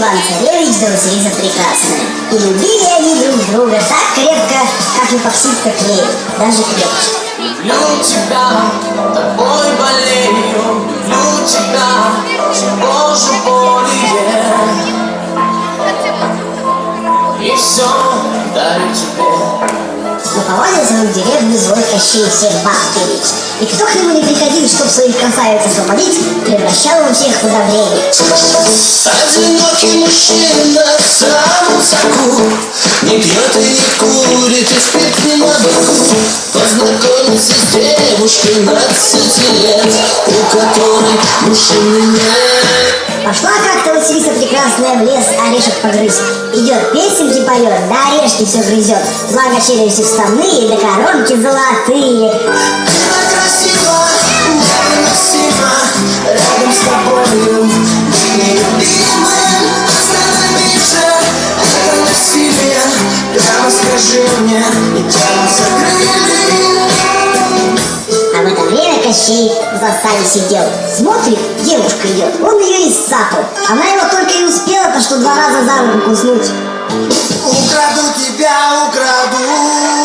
Иван-царевич Василиса прекрасная. И любили они друг друга так крепко, как эпоксидка клей, даже крепче. Люблю тебя, тобой болею, люблю тебя, чего же более. И все дарю тебе. Но повадился он в деревню злой Кощей всех баб беречь. И кто к нему не приходил, чтоб своих красавиц освободить, превращал он всех в удобрение. Одинокий мужчина в самом соку Не пьет и не курит, и спит на боку Познакомился с девушкой 20 лет У которой мужчины нет Пошла как-то Василиса прекрасная в лес орешек погрызть. Идет песенки поет, да орешки все грызет. Благо челюсти вставные, да коронки золотые. Скажи мне И тянутся крылья А в это время Кощей в заставе сидел. Смотрит, девушка идет, он ее и сцапал. Она его только и успела-то, что два раза за руку куснуть. Украду тебя, украду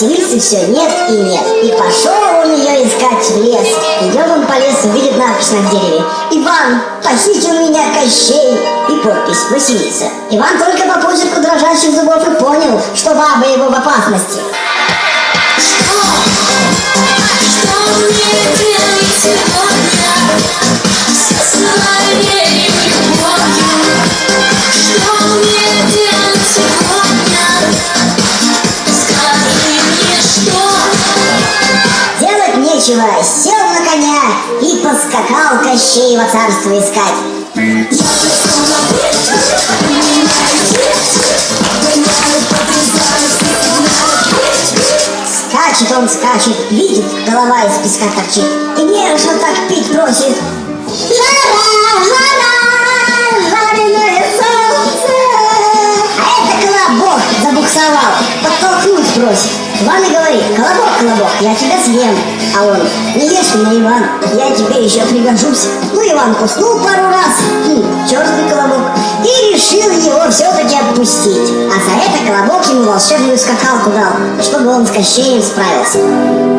Василисы все нет и нет. И пошел он ее искать в лес. Идет он по лесу, видит надпись на дереве. Иван, похитил меня Кощей. И подпись Василиса. Иван только по почерку дрожащих зубов и понял, что баба его в опасности. Что мне делать сегодня со своей и поскакал Кощеева царство искать. Скачет он, скачет, видит, голова из песка торчит. И нежно так пить просит. Жара, жара, жареное солнце. А это колобок забуксовал, подтолкнуть просит. Иван и говорит, колобок, колобок, я тебя съем. А он, не ешь меня, Иван, я тебе еще пригожусь. Ну, Иван куснул пару раз, хм, черствый колобок, и решил его все-таки отпустить. А за это колобок ему волшебную скакалку дал, чтобы он с Кощеем справился.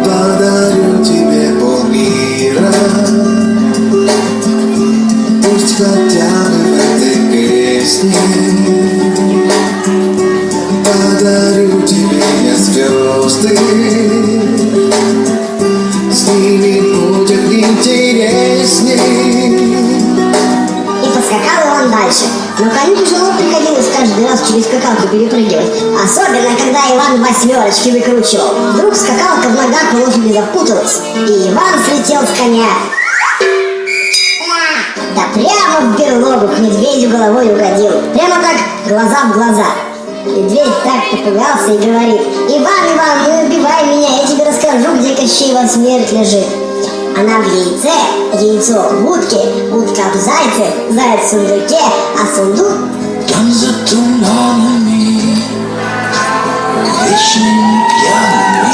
Подарю тебе полмира ними будет интересней И поскакал Иван дальше. Но тяжело приходилось каждый раз через скакалку перепрыгивать. Особенно, когда Иван восьмерочки выкручивал. Вдруг скакалка в ногах у лошади запуталась, и Иван слетел с коня. Да прямо в берлогу к медведю головой угодил. Прямо так, глаза в глаза. Медведь так попугался и говорит, Иван, Иван, не убивай меня, я тебе расскажу, где Кощеева смерть лежит. Она в яйце, яйцо в утке, утка в зайце, заяц в сундуке, а сундук Там за туманами Вечными пьяными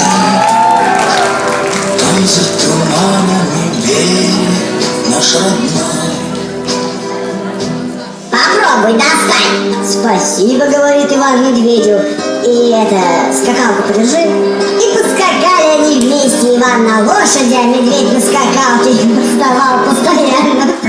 Там за туманами берег наш родной Достань. Спасибо, говорит Иван медведю. И это, скакалку подержи. И поскакали они вместе. Иван на лошади, а медведь на скакалке. Вставал постоянно.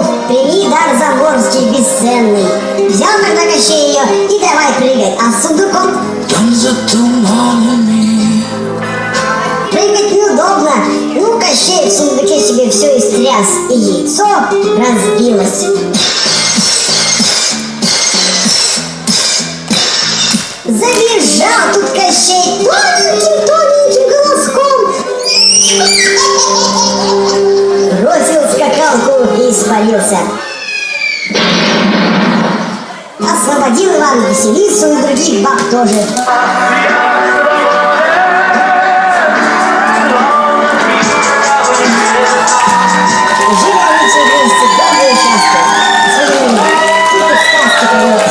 Мол, прими дар заморский бесценный. Взял тогда Кощей ее и давай прыгать, а с сундуком Там за туманами прыгать неудобно. Ну, Кощей в сундуке себе все истряс, и яйцо разбилось. Забежал тут Кощей Иван Василису и других баб тоже. Жили они все вместе, долго и счастливо. Сегодня какие сказки поют.